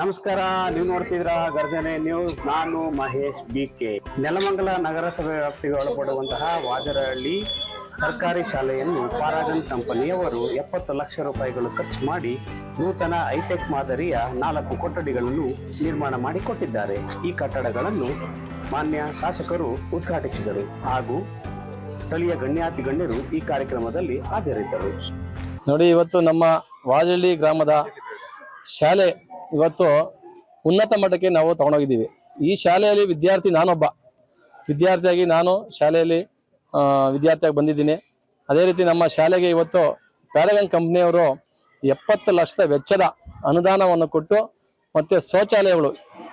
ನಮಸ್ಕಾರ, ನೀವು ನೋಡ್ತಿದ್ರ ಗರ್ಜನೆ ನ್ಯೂಸ್. ನಾನು ಮಹೇಶ್ ಬಿ ಕೆ. ನೆಲಮಂಗಲ ನಗರಸಭೆ ವ್ಯಾಪ್ತಿಗೆ ಒಳಪಡುವಂತಹ ವಾಜರಹಳ್ಳಿ ಸರ್ಕಾರಿ ಶಾಲೆಯನ್ನು ಪಾರಾಗನ್ ಕಂಪನಿಯವರು ಎಪ್ಪತ್ತು ಲಕ್ಷ ರೂಪಾಯಿಗಳು ಖರ್ಚು ಮಾಡಿ ನೂತನ ಹೈಟೆಕ್ ಮಾದರಿಯ ನಾಲ್ಕು ಕೊಠಡಿಗಳನ್ನು ನಿರ್ಮಾಣ ಮಾಡಿಕೊಟ್ಟಿದ್ದಾರೆ. ಈ ಕಟ್ಟಡಗಳನ್ನು ಮಾನ್ಯ ಶಾಸಕರು ಉದ್ಘಾಟಿಸಿದರು ಹಾಗೂ ಸ್ಥಳೀಯ ಗಣ್ಯಾತಿ ಗಣ್ಯರು ಈ ಕಾರ್ಯಕ್ರಮದಲ್ಲಿ ಹಾಜರಿದ್ದರು. ನೋಡಿ, ಇವತ್ತು ನಮ್ಮ ವಾಜಳ್ಳಿ ಗ್ರಾಮದ ಶಾಲೆ ಇವತ್ತು ಉನ್ನತ ಮಟ್ಟಕ್ಕೆ ನಾವು ತಗೊಂಡೋಗಿದ್ದೀವಿ. ಈ ಶಾಲೆಯಲ್ಲಿ ವಿದ್ಯಾರ್ಥಿ ನಾನೊಬ್ಬ. ವಿದ್ಯಾರ್ಥಿಯಾಗಿ ನಾನು ಶಾಲೆಯಲ್ಲಿ ವಿದ್ಯಾರ್ಥಿಯಾಗಿ ಬಂದಿದ್ದೀನಿ. ಅದೇ ರೀತಿ ನಮ್ಮ ಶಾಲೆಗೆ ಇವತ್ತು ಪ್ಯಾರಗನ್ ಕಂಪ್ನಿಯವರು ಎಪ್ಪತ್ತು ಲಕ್ಷದ ವೆಚ್ಚದ ಅನುದಾನವನ್ನು ಕೊಟ್ಟು ಮತ್ತು ಶೌಚಾಲಯಗಳು,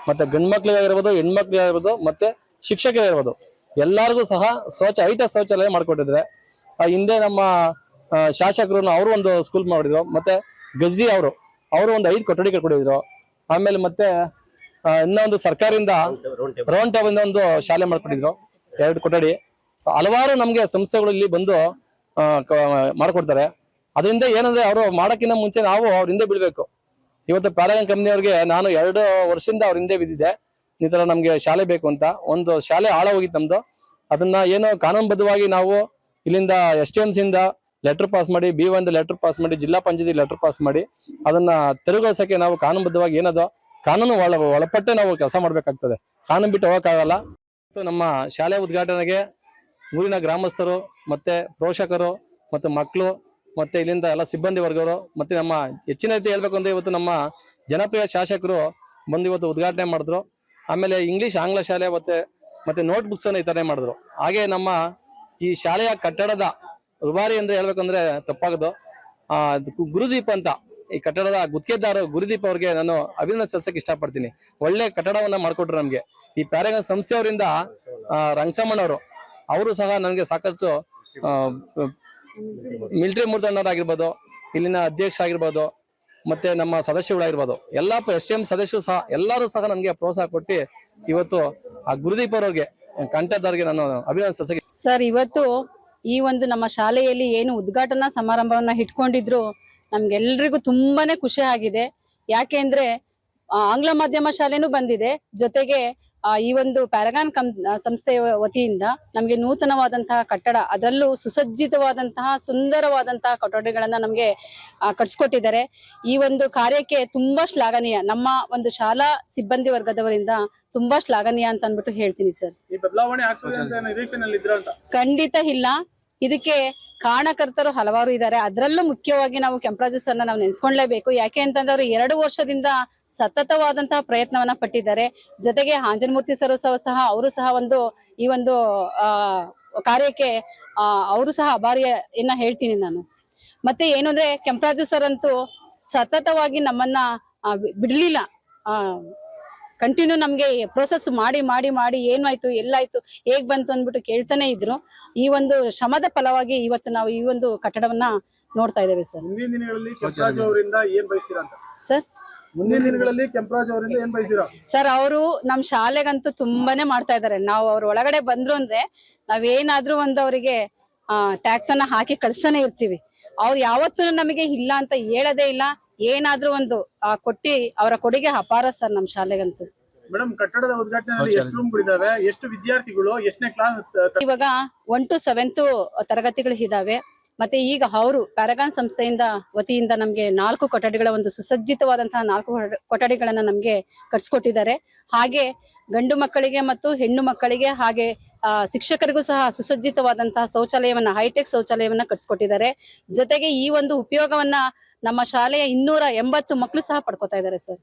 ಮತ್ತೆ ಗಂಡ್ಮಕ್ಳಿಗಾಗಿರ್ಬೋದು, ಹೆಣ್ಮಕ್ಳಿಗಾಗಿರ್ಬೋದು, ಮತ್ತು ಶಿಕ್ಷಕರಿರ್ಬೋದು ಎಲ್ಲರಿಗೂ ಸಹ ಶೌಚ, ಐಟ ಶೌಚಾಲಯ ಮಾಡಿಕೊಟ್ಟಿದ್ದಾರೆ. ಆ, ಹಿಂದೆ ನಮ್ಮ ಶಾಸಕರು ಅವರು ಒಂದು ಸ್ಕೂಲ್ ಮಾಡಿದ್ರು, ಮತ್ತು ಗಜ್ಜಿ ಅವರು. ಅವರು ಒಂದು ಐದು ಕೊಠಡಿಗಳು ಕೊಡಿದ್ರು ಆಮೇಲೆ ಮತ್ತೆ ಇನ್ನೊಂದು ಸರ್ಕಾರದಿಂದ ರೌಂಡ್ ಟೇಬಲ್ ಒಂದು ಶಾಲೆ ಮಾಡ್ಕೊಟ್ಟಿದ್ರು. ಎರಡು ಕೊಠಡಿ. ಸೊ ಹಲವಾರು ನಮ್ಗೆ ಸಂಸ್ಥೆಗಳು ಇಲ್ಲಿ ಬಂದು ಮಾಡ್ಕೊಡ್ತಾರೆ. ಅದರಿಂದ ಏನಂದ್ರೆ ಅವರು ಮಾಡೋಕ್ಕಿಂತ ಮುಂಚೆ ನಾವು ಅವ್ರ ಹಿಂದೆ ಬೀಳ್ಬೇಕು. ಇವತ್ತು ಪ್ಯಾರಾಗನ್ ಕಂಪ್ನಿಯವ್ರಿಗೆ ನಾನು ಎರಡು ವರ್ಷದಿಂದ ಅವ್ರ ಹಿಂದೆ ಬಿದ್ದಿದ್ದೆ. ಈ ತರ ನಮ್ಗೆ ಶಾಲೆ ಬೇಕು ಅಂತ. ಒಂದು ಶಾಲೆ ಹಾಳ ಹೋಗಿತ್ತು ನಮ್ದು. ಅದನ್ನ ಏನೋ ಕಾನೂನುಬದ್ಧವಾಗಿ ನಾವು ಇಲ್ಲಿಂದ ಎಸ್ ಟಿ ಇಂದ ಲೆಟರ್ ಪಾಸ್ ಮಾಡಿ ಬಿ ಒಂದು ಲೆಟರ್ ಪಾಸ್ ಮಾಡಿ, ಜಿಲ್ಲಾ ಪಂಚಾಯತಿ ಲೆಟರ್ ಪಾಸ್ ಮಾಡಿ, ಅದನ್ನ ತೆರವುಗೊಳಿಸಕ್ಕೆ ನಾವು ಕಾನೂನುಬದ್ಧವಾಗಿ ಏನದೋ? ಕಾನೂನು ಒಳ, ಒಳಪಟ್ಟೆ ನಾವು ಕೆಲಸ ಮಾಡ್ಬೇಕಾಗ್ತದೆ. ಕಾನೂನು ಬಿಟ್ಟು ಹೋಗಕ್ಕಾಗಲ್ಲ. ನಮ್ಮ ಶಾಲೆ ಉದ್ಘಾಟನೆಗೆ ಊರಿನ ಗ್ರಾಮಸ್ಥರು, ಮತ್ತೆ ಪೋಷಕರು, ಮತ್ತೆ ಮಕ್ಕಳು, ಮತ್ತೆ ಇಲ್ಲಿಂದ ಎಲ್ಲ ಸಿಬ್ಬಂದಿ ವರ್ಗವರು ಮತ್ತೆ ನಮ್ಮ ಹೆಚ್ಚಿನ ರೀತಿ ಹೇಳ್ಬೇಕು ಅಂದ್ರೆ ಇವತ್ತು ನಮ್ಮ ಜನಪ್ರಿಯ ಶಾಸಕರು ಬಂದು ಇವತ್ತು ಉದ್ಘಾಟನೆ ಮಾಡಿದ್ರು. ಆಮೇಲೆ ಇಂಗ್ಲಿಷ್ ಆಂಗ್ಲ ಶಾಲೆ ಮತ್ತೆ ಮತ್ತೆ ನೋಟ್ ಬುಕ್ಸ್ ಅನ್ನು ವಿತರಣೆ ಮಾಡಿದ್ರು. ಹಾಗೆ ನಮ್ಮ ಈ ಶಾಲೆಯ ಕಟ್ಟಡದ ರುಬಾರಿ ಅಂದ್ರೆ ಹೇಳ್ಬೇಕಂದ್ರೆ ತಪ್ಪಾಗದು. ಆ ಗುರುದೀಪ್ ಅಂತ, ಈ ಕಟ್ಟಡದ ಗುತ್ತಿಗೆದಾರ ಗುರುದೀಪ್ ಅವ್ರಿಗೆ ನಾನು ಅಭಿನಂದನೆ ಸಲ್ಲಿಸಕ್ಕೆ ಇಷ್ಟಪಡ್ತೀನಿ. ಒಳ್ಳೆ ಕಟ್ಟಡವನ್ನ ಮಾಡ್ಕೊಟ್ರು ನಮ್ಗೆ. ಈ ಪ್ಯಾರಾಗನ್ ಸಂಸ್ಥೆಯವರಿಂದ ರಂಗಸಮ್ಮನವರು ಅವರು ಸಹ ನನಗೆ ಸಾಕಷ್ಟು ಮಿಲಿಟರಿ ಮೂರ್ತಣ್ಣವರಾಗಿರ್ಬೋದು ಇಲ್ಲಿನ ಅಧ್ಯಕ್ಷ ಆಗಿರ್ಬೋದು, ಮತ್ತೆ ನಮ್ಮ ಸದಸ್ಯಗಳಾಗಿರ್ಬೋದು, ಎಲ್ಲ ಎಸ್ ಎಂ ಸದಸ್ಯರು ಸಹ, ಎಲ್ಲರೂ ಸಹ ನನಗೆ ಪ್ರೋತ್ಸಾಹ ಕೊಟ್ಟು ಇವತ್ತು ಆ ಗುರುದೀಪ್ ಅವ್ರಿಗೆ, ಕಂಠದವ್ರಿಗೆ ನಾನು ಅಭಿನಂದನೆ ಸಲ್ಲಿಸಕ್ಕೆ ಸರ್, ಇವತ್ತು ಈ ಒಂದು ನಮ್ಮ ಶಾಲೆಯಲ್ಲಿ ಏನು ಉದ್ಘಾಟನಾ ಸಮಾರಂಭವನ್ನ ಇಟ್ಕೊಂಡಿದ್ರು ನಮ್ಗೆಲ್ರಿಗೂ ತುಂಬಾನೇ ಖುಷಿ ಆಗಿದೆ. ಯಾಕೆಂದ್ರೆ ಆಂಗ್ಲ ಮಾಧ್ಯಮ ಶಾಲೆನೂ ಬಂದಿದೆ. ಜೊತೆಗೆ ಈ ಒಂದು ಪ್ಯಾರಗಾನ್ ಕಂ ಸಂಸ್ಥೆಯ ವತಿಯಿಂದ ನಮಗೆ ನೂತನವಾದಂತಹ ಕಟ್ಟಡ ಅದರಲ್ಲೂ ಸುಸಜ್ಜಿತವಾದಂತಹ ಸುಂದರವಾದಂತಹ ಕೊಠಡಿಗಳನ್ನ ನಮಗೆ ಕಟ್ಸ್ಕೊಟ್ಟಿದ್ದಾರೆ. ಈ ಒಂದು ಕಾರ್ಯಕ್ಕೆ ತುಂಬಾ ಶ್ಲಾಘನೀಯ. ನಮ್ಮ ಒಂದು ಶಾಲಾ ಸಿಬ್ಬಂದಿ ವರ್ಗದವರಿಂದ ತುಂಬಾ ಶ್ಲಾಘನೀಯ ಅಂತ ಅಂದ್ಬಿಟ್ಟು ಹೇಳ್ತೀನಿ ಸರ್. ಖಂಡಿತ ಇಲ್ಲ. ಇದಕ್ಕೆ ಕಾರಣಕರ್ತರು ಹಲವಾರು ಇದ್ದಾರೆ. ಅದರಲ್ಲೂ ಮುಖ್ಯವಾಗಿ ನಾವು ಕೆಂಪರಾಜು ಸರ್ನ ನಾವು ನೆನ್ಸ್ಕೊಂಡ್ಲೇಬೇಕು ಯಾಕೆ ಅಂತಂದ್ರೆ ಅವರು ಎರಡು ವರ್ಷದಿಂದ ಸತತವಾದಂತಹ ಪ್ರಯತ್ನವನ್ನ ಪಟ್ಟಿದ್ದಾರೆ. ಜೊತೆಗೆ ಆಂಜನಮೂರ್ತಿ ಸರ್ ಸಹ ಅವರು ಸಹ ಒಂದು ಈ ಒಂದು ಕಾರ್ಯಕ್ಕೆ ಅವರು ಸಹ ಅಭಾರಿಯನ್ನ ಹೇಳ್ತೀನಿ ನಾನು. ಮತ್ತೆ ಏನು ಅಂದ್ರೆ ಕೆಂಪರಾಜು ಸರ್ ಅಂತೂ ಸತತವಾಗಿ ನಮ್ಮನ್ನ ಬಿಡ್ಲಿಲ್ಲ. ಆ ಕಂಟಿನ್ಯೂ ನಮ್ಗೆ ಪ್ರೋಸೆಸ್ ಮಾಡಿ ಮಾಡಿ ಮಾಡಿ ಏನಾಯ್ತು ಎಲ್ಲಾಯ್ತು ಹೇಗ್ ಬಂತು ಅಂದ್ಬಿಟ್ಟು ಕೇಳ್ತಾನೆ ಇದ್ರು. ಈ ಒಂದು ಶ್ರಮದ ಫಲವಾಗಿ ಇವತ್ತು ನಾವು ಈ ಒಂದು ಕಟ್ಟಡವನ್ನ ನೋಡ್ತಾ ಇದ್ದೇವೆ ಸರ್. ಮುಂದಿನ ದಿನಗಳಲ್ಲಿ ಕೆಂಪರಾಜ್ ಅವರಿಂದ ಏನ್ ಬಯಸ್ತೀರಾ ಅಂತ? ಸರ್? ಮುಂದಿನ ದಿನಗಳಲ್ಲಿ ಕೆಂಪರಾಜ್ ಅವರಿಂದ ಏನ್ ಬಯಸ್ತೀರಾ? ಸರ್ ಅವರು ನಮ್ ಶಾಲೆಗಂತೂ ತುಂಬಾನೇ ಮಾಡ್ತಾ ಇದಾರೆ ನಾವು ಅವ್ರ ಒಳಗಡೆ ಬಂದ್ರು ಅಂದ್ರೆ ನಾವೇನಾದ್ರೂ ಒಂದು ಅವರಿಗೆ ಟ್ಯಾಕ್ಸ್ ಅನ್ನ ಹಾಕಿ ಕಳ್ಸನೇ ಇರ್ತೀವಿ. ಅವ್ರು ಯಾವತ್ತೂ ನಮಗೆ ಇಲ್ಲ ಅಂತ ಹೇಳದೇ ಇಲ್ಲ. ಏನಾದ್ರೂ ಒಂದು ಕೊಟ್ಟಿ ಅವರ ಕೊಡುಗೆ ಅಪಾರ ಸರ್ ನಮ್ ಶಾಲೆಗಂತೂ. ಮೇಡಮ್ ಕಟ್ಟಡದ ಉದ್ಘಾಟನೆ ಎಷ್ಟು ರೂಮ್ಗಳಿದಾವೆ ಎಷ್ಟು ವಿದ್ಯಾರ್ಥಿಗಳು? ಎಷ್ಟನೇ ಕ್ಲಾಸ್ ಇವಾಗ ಒನ್ ಟು ಸೆವೆಂತ್ ತರಗತಿಗಳು ಇದಾವೆ. ಮತ್ತೆ ಈಗ ಅವರು ಪ್ಯಾರಗಾನ್ ಸಂಸ್ಥೆಯಿಂದ ವತಿಯಿಂದ ನಮ್ಗೆ ನಾಲ್ಕು ಕೊಠಡಿಗಳ ಒಂದು ಸುಸಜ್ಜಿತವಾದಂತಹ ನಾಲ್ಕು ಕೊಠ- ಕೊಠಡಿಗಳನ್ನ ನಮ್ಗೆ ಕಟ್ಸ್ಕೊಟ್ಟಿದ್ದಾರೆ. ಹಾಗೆ ಗಂಡು ಮಕ್ಕಳಿಗೆ ಮತ್ತು ಹೆಣ್ಣು ಮಕ್ಕಳಿಗೆ ಹಾಗೆ ಶಿಕ್ಷಕರಿಗೂ ಸಹ ಸುಸಜ್ಜಿತವಾದಂತಹ ಶೌಚಾಲಯವನ್ನ ಹೈಟೆಕ್ ಶೌಚಾಲಯವನ್ನ ಕಟ್ಸ್ಕೊಟ್ಟಿದ್ದಾರೆ. ಜೊತೆಗೆ ಈ ಒಂದು ಉಪಯೋಗವನ್ನ ನಮ್ಮ ಶಾಲೆಯ ಇನ್ನೂರ ಎಂಬತ್ತು ಮಕ್ಕಳು ಸಹ ಪಡ್ಕೊತಾ ಇದ್ದಾರೆ ಸರ್.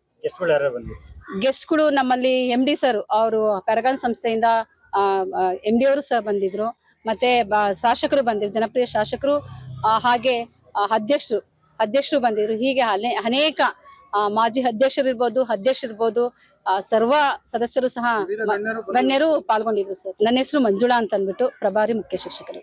ಗೆಸ್ಟ್ಗಳು ನಮ್ಮಲ್ಲಿ ಎಂ ಡಿ ಸರ್ ಅವರು ಪ್ಯಾರಗಾನ್ ಸಂಸ್ಥೆಯಿಂದ ಎಂ ಡಿ ಅವರು ಸಹ ಬಂದಿದ್ರು. ಮತ್ತೆ ಶಾಸಕರು ಬಂದಿದ್ರು ಜನಪ್ರಿಯ ಶಾಸಕರು ಹಾಗೆ ಅಧ್ಯಕ್ಷರು ಅಧ್ಯಕ್ಷರು ಬಂದಿದ್ರು. ಹೀಗೆ ಅನೇ ಅನೇಕ ಮಾಜಿ ಅಧ್ಯಕ್ಷರು ಇರ್ಬೋದು ಅಧ್ಯಕ್ಷರು ಇರ್ಬೋದು ಆ, ಸರ್ವ ಸದಸ್ಯರು ಸಹ ಗಣ್ಯರು ಪಾಲ್ಗೊಂಡಿದ್ರು ಸರ್. ನನ್ನ ಹೆಸರು ಮಂಜುಳಾ ಅಂತ ಅಂದ್ಬಿಟ್ಟು ಪ್ರಭಾರಿ ಮುಖ್ಯ ಶಿಕ್ಷಕರು.